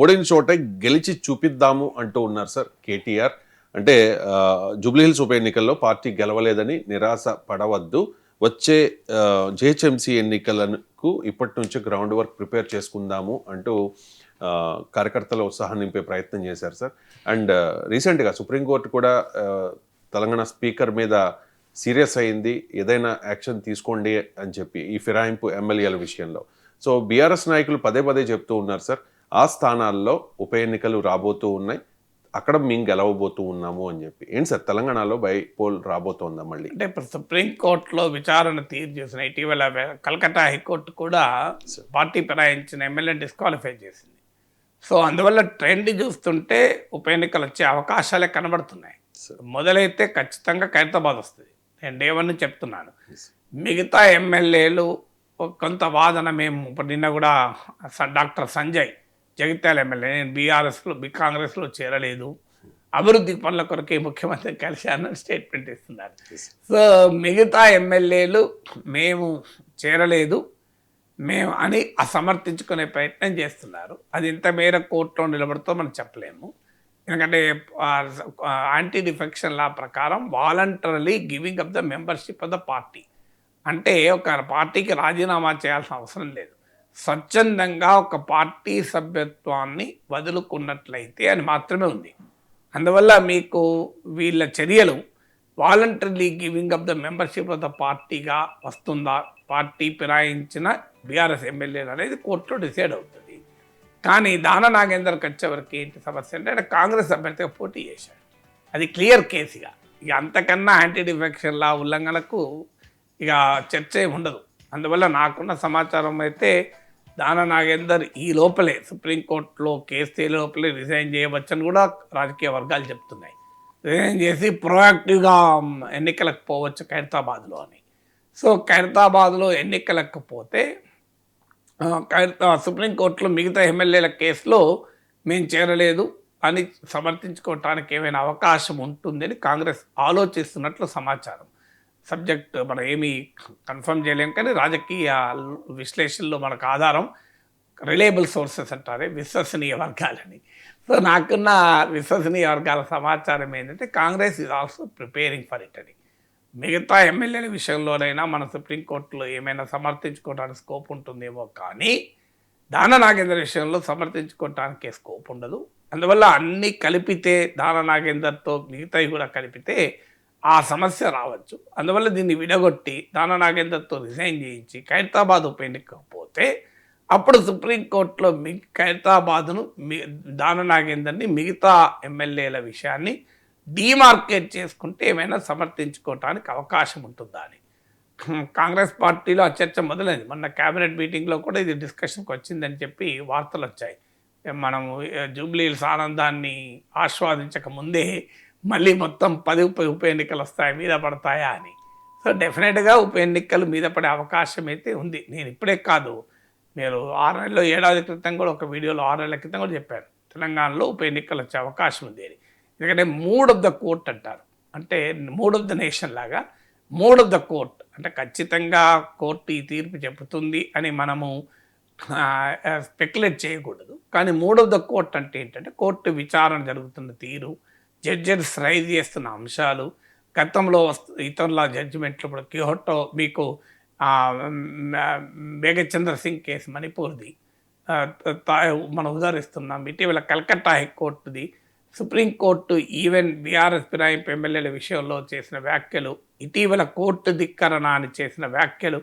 ఓడిన చోట గెలిచి చూపిద్దాము అంటూ ఉన్నారు సార్ కేటీఆర్. అంటే జూబ్లీహిల్స్ ఉప ఎన్నికల్లో పార్టీ గెలవలేదని నిరాశ పడవద్దు. వచ్చే జిహెచ్ఎంసీ ఎన్నికలకు ఇప్పటి నుంచి గ్రౌండ్ వర్క్ ప్రిపేర్ చేసుకుందాము అంటూ కార్యకర్తల ఉత్సాహం నింపే ప్రయత్నం చేశారు సార్. అండ్ రీసెంట్గా సుప్రీంకోర్టు కూడా తెలంగాణ స్పీకర్ మీద సీరియస్ అయింది. ఏదైనా యాక్షన్ తీసుకోండి అని చెప్పి ఈ ఫిరాయింపు ఎమ్మెల్యేల విషయంలో. సో బీఆర్ఎస్ నాయకులు పదే పదే చెప్తూ ఉన్నారు సార్. ఆ స్థానాల్లో ఉప ఎన్నికలు రాబోతూ ఉన్నాయి. అక్కడ మేము గెలవబోతూ ఉన్నాము అని చెప్పి. ఏంటి సార్? తెలంగాణలో బై పోల్ రాబోతోందా మళ్ళీ? అంటే ఇప్పుడు సుప్రీంకోర్టులో విచారణ తీర్పు చేసిన ఇటీవల కలకత్తా హైకోర్టు కూడా పార్టీ ఫిరాయించిన ఎమ్మెల్యే డిస్క్వాలిఫై చేసింది. సో అందువల్ల ట్రెండ్ చూస్తుంటే ఉప ఎన్నికలు వచ్చే అవకాశాలే కనబడుతున్నాయి. మొదలైతే ఖచ్చితంగా ఖైరతాబాద్ వస్తుంది. నేను డే వన్ చెప్తున్నాను. మిగతా ఎమ్మెల్యేలు కొంత వాదన మేము ఇప్పుడు నిన్న కూడా డాక్టర్ సంజయ్ జగిత్యాల ఎమ్మెల్యే నేను బీఆర్ఎస్లో బి కాంగ్రెస్లో చేరలేదు. అభివృద్ధి పనుల కొరకే ముఖ్యమంత్రి కలిశానని స్టేట్మెంట్ ఇస్తున్నారు. సో మిగతా ఎమ్మెల్యేలు మేము చేరలేదు. మేము అని అసమర్థించుకునే ప్రయత్నం చేస్తున్నారు. అది ఇంత మేర కోర్టులో నిలబడుతో మనం చెప్పలేము. ఎందుకంటే యాంటీ డిఫెక్షన్ లా ప్రకారం voluntarily giving up the membership of the party అంటే ఒక పార్టీకి రాజీనామా చేయాల్సిన అవసరం లేదు. స్వచ్ఛందంగా ఒక పార్టీ సభ్యత్వాన్ని వదులుకున్నట్లయితే అని మాత్రమే ఉంది. అందువల్ల మీకు వీళ్ళ చర్యలు voluntary giving up the membership of the పార్టీగా వస్తుందా? పార్టీ ఫిరాయించిన బీఆర్ఎస్ ఎమ్మెల్యేలు అనేది కోర్టులో డిసైడ్ అవుతుంది. కానీ దాన నాగేందర్కి వచ్చేవరకు ఏంటి సమస్య అంటే ఆయన కాంగ్రెస్ అభ్యర్థిగా పోటీ చేశాడు. అది క్లియర్ కేసుగా. ఇక అంతకన్నా యాంటీ డిఫెక్షన్ లా ఉల్లంఘనకు ఇక చర్చ ఏమి ఉండదు అందువల్ల నాకున్న సమాచారం అయితే దాన నాగేందర్ ఈ లోపలే సుప్రీంకోర్టులో కేసు లోపలే రిజైన్ చేయవచ్చని కూడా రాజకీయ వర్గాలు చెప్తున్నాయి. రిజైన్ చేసి ప్రొయాక్టివ్గా ఎన్నికలకు పోవచ్చు ఖైరతాబాద్లో అని. సో ఖైరతాబాద్లో ఎన్నికలకు పోతే ఖైరతా సుప్రీంకోర్టులో మిగతా ఎమ్మెల్యేల కేసులో మేము చేరలేదు అని సమర్థించుకోవటానికి ఏమైనా అవకాశం ఉంటుందని కాంగ్రెస్ ఆలోచిస్తున్నట్లు సమాచారం. సబ్జెక్ట్ మనం ఏమీ కన్ఫర్మ్ చేయలేం. కానీ రాజకీయ విశ్లేషణలో మనకు ఆధారం రిలయబుల్ సోర్సెస్ అంటారే విశ్వసనీయ వర్గాలని. సో నాకున్న విశ్వసనీయ వర్గాల సమాచారం ఏంటంటే Congress is also preparing for it అని. మిగతా ఎమ్మెల్యేల విషయంలోనైనా మన సుప్రీంకోర్టులో ఏమైనా సమర్థించుకోవడానికి స్కోప్ ఉంటుందేమో కానీ దాన నాగేందర్ విషయంలో సమర్థించుకోవటానికి స్కోప్ ఉండదు. అందువల్ల అన్నీ కలిపితే దాన నాగేందర్తో మిగతావి కూడా కలిపితే ఆ సమస్య రావచ్చు. అందువల్ల దీన్ని విడగొట్టి దాన నాగేందర్తో రిజైన్ చేయించి ఖైరతాబాద్ ఉప ఎన్నికపోతే అప్పుడు సుప్రీంకోర్టులో మీ ఖైరతాబాద్ను మి దాన నాగేందర్ని మిగతా ఎమ్మెల్యేల విషయాన్ని డీమార్కేట్ చేసుకుంటే ఏమైనా సమర్థించుకోవటానికి అవకాశం ఉంటుందా అని. కాంగ్రెస్ పార్టీలో ఆ చర్చ మొదలైంది. మొన్న కేబినెట్ మీటింగ్లో కూడా ఇది డిస్కషన్కి వచ్చిందని చెప్పి వార్తలు వచ్చాయి మనము జూబ్లీహిల్స్ ఆనందాన్ని ఆస్వాదించక ముందే మళ్ళీ మొత్తం పది ఉప ఎన్నికలు వస్తాయి మీద పడతాయా అని. సో డెఫినెట్గా ఉప ఎన్నికలు మీద పడే అవకాశం అయితే ఉంది. నేను ఇప్పుడే కాదు మీరు ఆరు నెలలు ఏడాది క్రితం కూడా ఒక వీడియోలో ఆరు నెలల క్రితం కూడా చెప్పాను. తెలంగాణలో ఉప ఎన్నికలు వచ్చే అవకాశం ఉంది అని. ఎందుకంటే మూడ్ ఆఫ్ ద కోర్ట్ అంటారు. అంటే మూడ్ ఆఫ్ ద నేషన్ లాగా మూడ్ ఆఫ్ ద కోర్ట్. అంటే ఖచ్చితంగా కోర్టు ఈ తీర్పు చెబుతుంది అని మనము స్పెక్యులేట్ చేయకూడదు. కానీ మూడ్ ఆఫ్ ద కోర్ట్ అంటే ఏంటంటే కోర్టు విచారణ జరుగుతున్న తీరు జడ్జెస్ రైజ్ చేస్తున్న అంశాలు గతంలో వస్తు ఇతరుల జడ్జిమెంట్లు ఇప్పుడు క్యూహోటో మీకు మేఘచంద్ర సింగ్ కేసు మణిపూర్ది. మనం ఉదాహరిస్తున్నాం ఇటీవల కలకత్తా హైకోర్టుది సుప్రీంకోర్టు ఈవెన్ బీఆర్ఎస్ ఫిరాయింపు ఎమ్మెల్యేల విషయంలో చేసిన వ్యాఖ్యలు ఇటీవల కోర్టు ధిక్కరణ అని చేసిన వ్యాఖ్యలు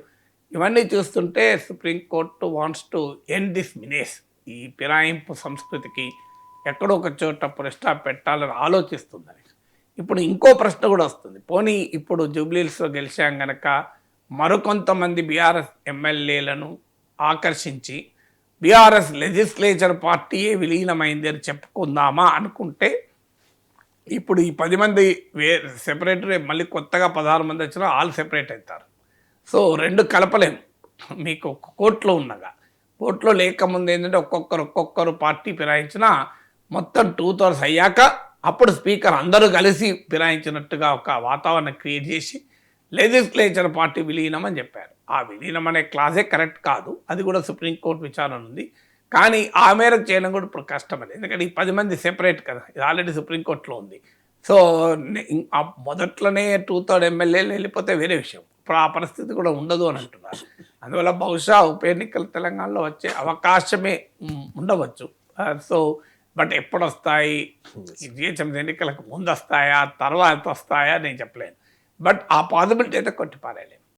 ఇవన్నీ చూస్తుంటే supreme court wants to end this menace. ఈ పిరాయింపు సంస్కృతికి ఎక్కడో ఒక చోట పురస్టా పెట్టాలని ఆలోచిస్తుందని ఇప్పుడు ఇంకో ప్రశ్న కూడా వస్తుంది. పోనీ ఇప్పుడు జూబ్లీస్లో గెలిచాం గనక మరికొంతమంది బీఆర్ఎస్ ఎమ్మెల్యేలను ఆకర్షించి బీఆర్ఎస్ లెజిస్లేచర్ పార్టీయే విలీనమైంది అని చెప్పుకుందామా అనుకుంటే ఇప్పుడు ఈ పది మంది వే సెపరేట్ మళ్ళీ కొత్తగా పదహారు మంది వచ్చినా ఆల్ సెపరేట్ అవుతారు. సో రెండు కలపలేము. మీకు కోర్టులో ఉన్నగా కోర్టులో లేకముందు ఏంటంటే ఒక్కొక్కరు ఒక్కొక్కరు పార్టీ ఫిరాయించినా మొత్తం టూ థౌసండ్స్ అయ్యాక అప్పుడు స్పీకర్ అందరూ కలిసి ఫిరాయించినట్టుగా ఒక వాతావరణం క్రియేట్ చేసి లెజిస్లేచర్ పార్టీ విలీనం అని చెప్పారు. ఆ విలీనం అనే క్లాసే కరెక్ట్ కాదు. అది కూడా సుప్రీంకోర్టు విచారణ ఉంది. కానీ ఆ మేరకు చేయడం కూడా ఇప్పుడు కష్టమని ఎందుకంటే ఈ పది మంది సెపరేట్ కదా. ఇది ఆల్రెడీ సుప్రీంకోర్టులో ఉంది. సో ఇం- మొదట్లోనే టూ థర్డ్ ఎమ్మెల్యేలు వెళ్ళిపోతే వేరే విషయం. ఇప్పుడు ఆ పరిస్థితి కూడా ఉండదు అని అంటున్నారు. అందువల్ల బహుశా ఉప ఎన్నికలు తెలంగాణలో వచ్చే అవకాశమే ఉండవచ్చు. సో బట్ ఎప్పుడు వస్తాయి జిహెచ్ఎంసీ ఎన్నికలకు ముందు వస్తాయా తర్వాత వస్తాయా? నేను చెప్పలేను. బట్ ఆ పాసిబిలిటీ అయితే కొట్టిపారేయలేము.